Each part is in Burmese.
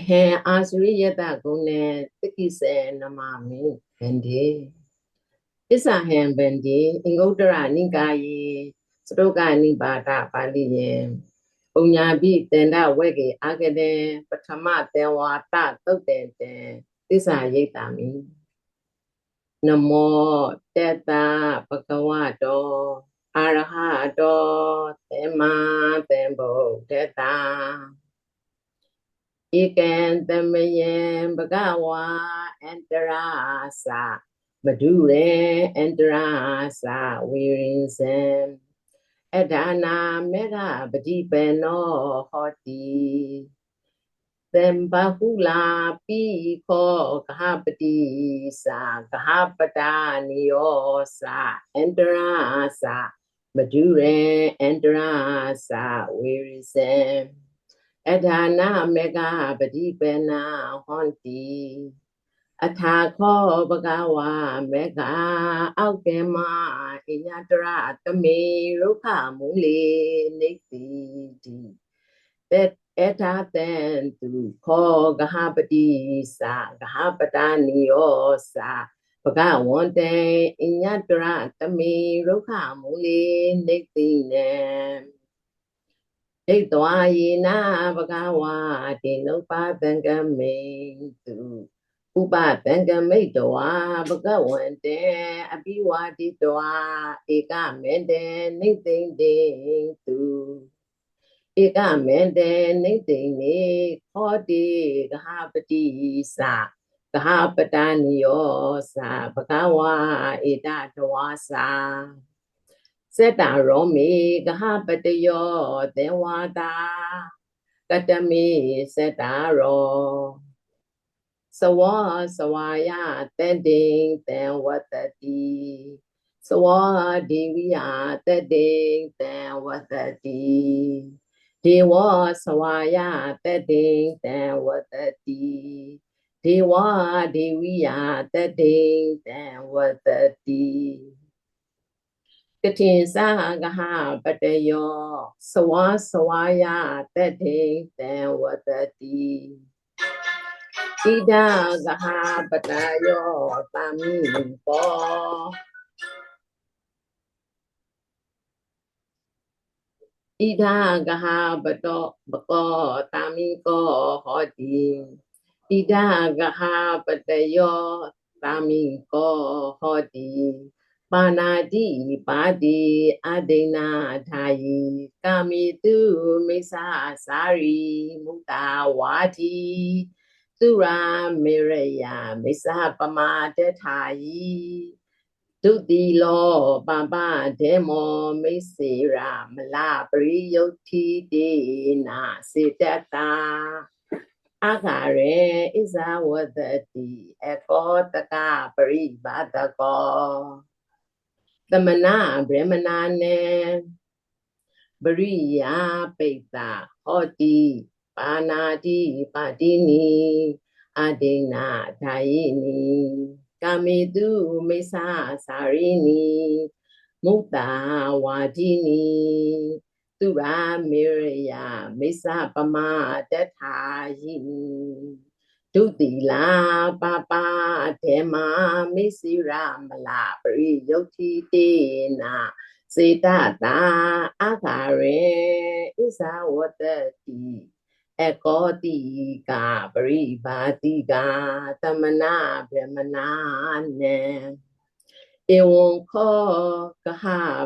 အဟံအာစရိယတဂုဏေတက္ကိစေနမမိဗန္ဒီပစ္ဆဟံဗန္ဒီအင်္ဂုတ္တရနိကာယေစတုကနိပါဒပါဠိယံပုံညာပိတန္တဝေကေအာဂတေပထမတေဝါတသုတ်တေတံသစ္စာရိတ်တာမိနမောတေတဘဂဝတောအာရဟတောသေမသေဗုဒ္ဓတာ ဧကံသမယံဘဂဝါအန္တရာသမဒုရေအန္တရာသဝေရင်စံအဒါနာမေဃပတိပေနောဟောတိသံဘဟုလာပိခောကဟပတိသာကဟပတာနိယောသာအန္တရာသာမဒုရေအန္တရာသာဝေရိစံ အဒါနာမေဃပတိပေနာဟောတိအထာခောဘဂဝါမေဃအောက်ကမအညတရတမေရုခမူလေနေတိတိသက်အထာတံသူခောဂဟပတိသာဂဟပတာနိယောသာဘဂဝန္တေအညတရတမေရုခမူလေနေတိနေဣ တဝါယေနာဘဂဝါတိနုပါတံကမေတုဥပတံကမိတဝါဘဂဝန္တေအပိဝါတိတဝါဧကမေတေနိသိင်တေတုဧကမေတေနိသိင်နေခောတိကဟပတိသာကဟပတနိယောသာဘဂဝါဧတတဝါသာ စေတရောမေကဟပတယောသေဝတာကတမေစေတရောစဝစဝါယတတ္တိတံဝတ္တတိစဝဒေဝိယတတ္တိတံဝတ္တတိဒေဝစ ဝါယတတ္တိတံဝတ္တတိဒေဝဒေဝိယတတ္တိတံဝတ္တတိကတိသာဂဟပတယောစဝစဝါယတတ္တိတံဝတ္တတိဣဒဂဟပတယောသမိပောဣဒဂဟပတောဘကောတာမိကောဟောတိဣဒဂဟပတယောတာမိကောဟောတိ ပါဏာတိပါတိအဒိနာထာယိကာမိတုမိစ္ဆာစာရိမုတာဝါတိသူရာမေရယမိစ္ဆာပမာတထာယိဒုတိလောပပဒေမောမိစေရာမလပရိယုတ်တိတေနာစေတတာအခါရေဣဇဝတတိအကောတကပရိပါတကော သမနာဗြဟ္မနာနေပရိယာပိတ္တာဟောတိပါဏာတိပါတိနိအဒိနာဓာယိနိကာမေတုမိစ္ဆာစာရိနိမုတ္တာဝါတိနိသူရာမေရယမိစ္ဆာပမတထာယိနိဒုတိလာပပ ဒေမမိစိရမလပရိယုတ်တိတေနာစေတတာအခါရေဣဇဝတ္တိအကောတိကပရိပါတိကသမနာဗြဟ္မနာနေဧဝံခောကဟ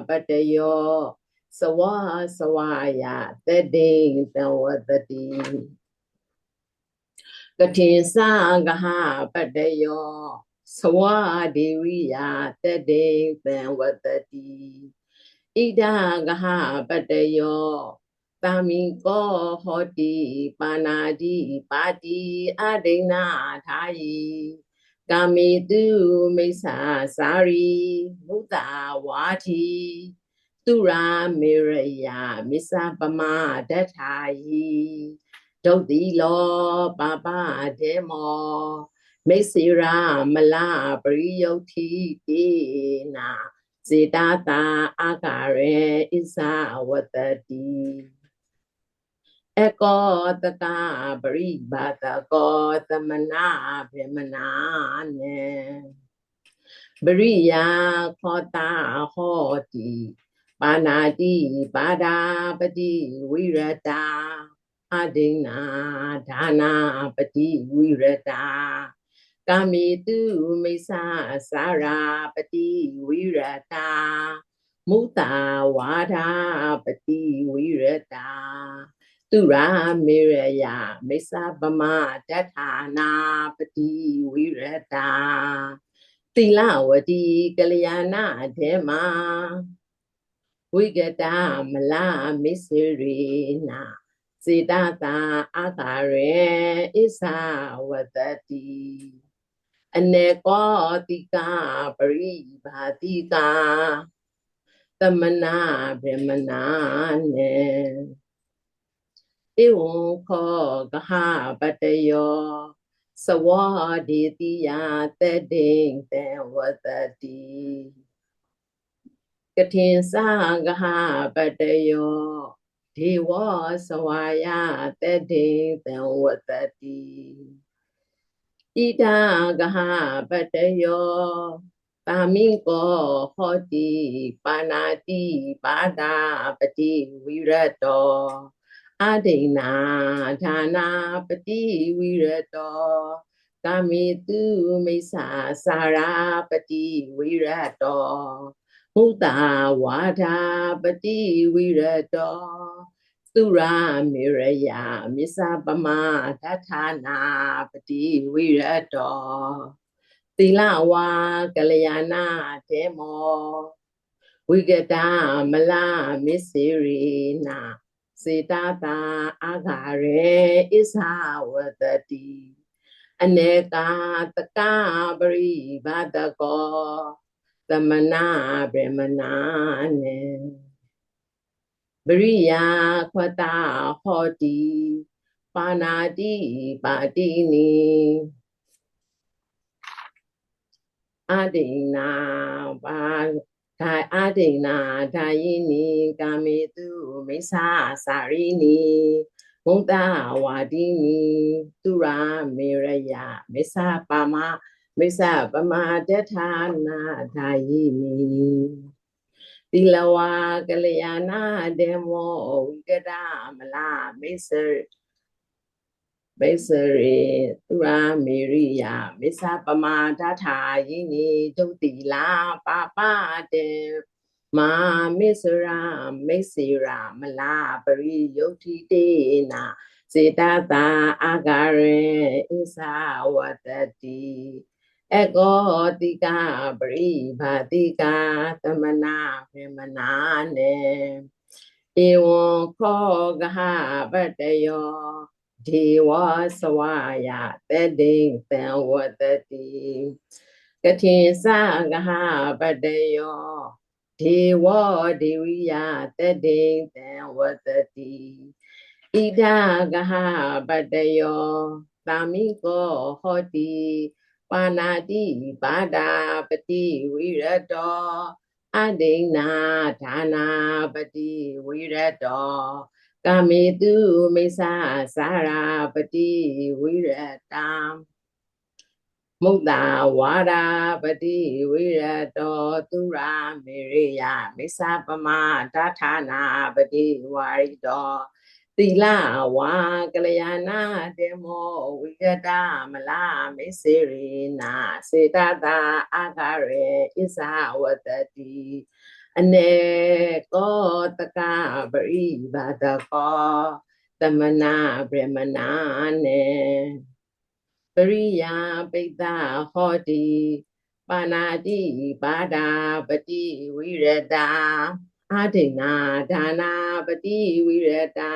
ပတယောစဝစဝယတတိတဝတတိ ကတိသကဟပတယောစဝဒေဝိယတတိတဝတတိဣဒကဟပတယောတာမိကောဟောတိပါဏာတိပါတိအဒိနာထာယိကာမေတုမိစ္ဆာစာရိမုတ္တာဝါတိသူရာမေရယမိစ္ဆာပမတထာယိ ဒုတ်တိလောပပဒေမောမိစ္ဆေရာမလပရိယုတ်တိတေနာစေတာတာအာကာရေဣဇဝတတိအကောတကပရိဘာတကောသမနာဗေမနာ နေပရိယာခောတာဟောတိပါဏာတိပါဒာပတိဝိရတာအဒိနာဒါနာပတိဝိရတာကာမိတုမိစ္ဆာစာရာပတိဝိရတာမုတာဝါဒာပတိဝိရတာသူရာမေရယမိစ္ဆာပမတထာနာပတိဝိရတာသီလဝတိကလျာဏဒေမဝိကတာမလာမစ္စရိနာ စေတတာအာကာရေဣသဝတတိအနေကောတိကာပရိဘာတိကာသမနာဗေမနာနေဧဝံခောကဟပတယောစဝါဒီတိယတတိတံဝတတိကထင်စကဟပတယော ဒေဝစဝါယတတိတံဝတတိဣဒာကဟပတယောတာမိကောဟောတိပါဏာတိပါဒာပတိဝိရတောအဒိနာဌာနာပတိဝိရတောကာမိတုမိစ္ဆာစာရာပတိဝိရတော မုတာဝါဒာပတိဝိရတောသူရာမေရယမစ္ဆပမသထာနာပတိဝိရတောသီလဝါကလျာဏတေမောဝိကတာမလာမစ္စေရိနာစေတတာအာဃာရေဣသဝတတိအနေကာတကပရိဘာတကော သမနာဗေမနာနေပရိယာခွတာဟောတိပါဏာတိပါတိနိအဒိနာပါဒါအဒိနာဒါယိနိကာမေတုမိစ္ဆာစာရိနိမုဒ္ဒဝါဒိနိသူရာမေရယမိစ္ဆာပါမ ไม่ทราบประมาททานนาทายีนีติลวากลยานาเดโมวิกรามลาไม่เสรเบสเรตุรามิริยาไม่ทราบประมาทาทายินีจงติลาปาปาเดมาไมิสรามมิสิรามลาปริยุทธิเตนาสิตาตาอาการเอสาวตติ ရာမလာပရိယုတ်တိတေနာစေတသာအာဂရေဣသဝတတိအကောတိကပရိဘာတိကသမနာဖေမနာနေဧဝံခောကဟပတယောဒေဝစဝယတတိသံဝတတိကတိသကဟပတယောဒေဝဒေဝိယတတိသံဝတတိဣဒကဟပတယောသာမိကောဟောတိ ပါဏာတိပါဒာပတိဝိရတောအဒိနာဌာနာပတိဝိရတောကာမေတုမိစ္ဆာစာရာပတိဝိရတံမုဒ္ဒဝါဒာပတိဝိရတောသူရာမေရိယမိစ္ဆာပမဒဌာနာပတိဝါရိတော သီလဝါကလျာဏတေမောဝိကတမလာမိစေရိနာစေတတာအာဃရေဣဇဝတတိအနေကောတကပရိဘာတကောသမနာဗြဟ္မနာနေပရိယာပိတ္တဟောတိပါဏာတိပါဒာပတိဝိရတာ အာဒိနာဒါနာပတိဝိရတာ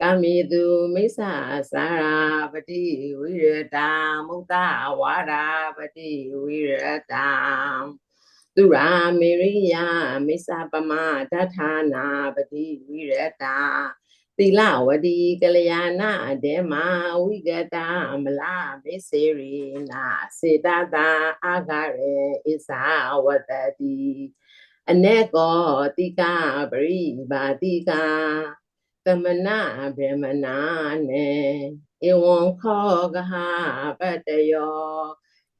ကာမိတုမိစ္ဆာစာရာပတိဝိရတာမုဒ္ဒဝါဒာပတိဝိရတာသူရာမေရိယမိစ္ဆပမတထာနာပတိဝိရတာ သီလဝတိကလျာဏဒေမဝိကတာမလာမေစေရိနာစေတတာအာဂရေဣသဝတတိအနေကောတိကပရိပါတိကသမဏဗြဟ္မနာနေဧဝံခောကဟပတ္တယော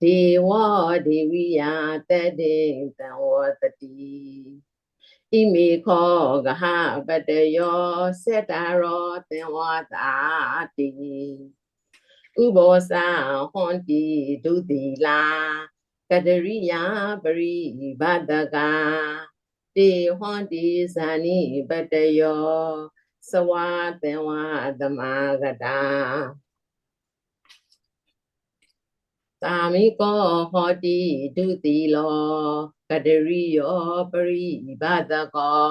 ဒေဝဒေဝိယတတေတံဝတတိ ဣမေခောကဟပတ္တယောစေတရောသင်ဝတာတိဥဘောစာဟွန်တိဒုတိလာကတရိယာပရိဘဒကတေဟွန်တိဇာနိပတ္တယောစဝါသင်ဝသမဂတာ သာမိကောဟောတိဒုတိလောကတရိယောပရိဘဒကော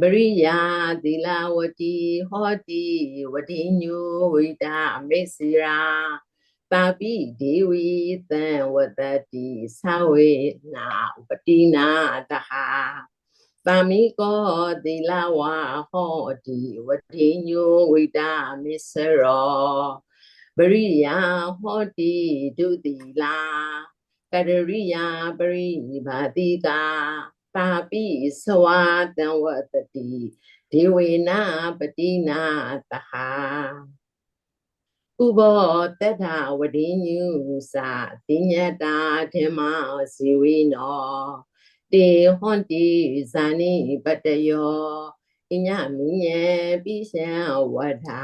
ပရိယာသီလဝတိဟောတိဝတိညုဝိတာမေစီရာတာပိဒေဝီသံဝတတိသဝေနာဥပတိနာတဟာတာမိကောသီလဝဟောတိဝတိညုဝိတာမေစရော ပရိယာဟောတိဒုတိလာကတရိယာပရိဘာတိကာပါပိသဝတံဝတတိဒေဝေနပတိနာတဟာဥဘောတထဝတိညုစာတိညတာထေမဇီဝိနောတေဟွန်တိဇာနိပတယောအညမိညေပိရှံဝထာ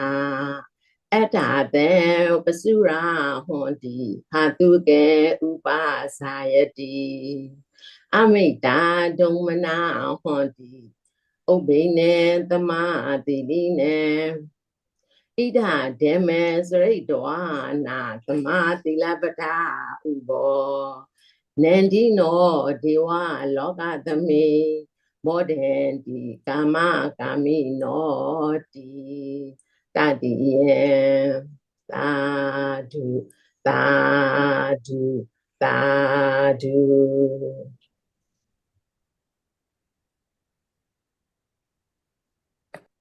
အထာတေပစုရာဟွန်တိဟာတုကေဥပါစာယတိအမိတာဒုံမနာဟွန်တိဥပ္ပိနေသမာတိလိနေဣဒဒေမေစရိတောနာသမာတိလပတာဥဘောနန္ဒီနောဒေဝလောကသမေမောဒန္တိကာမကာမိနောတိ တတိယေသာဓုသာဓုသာဓု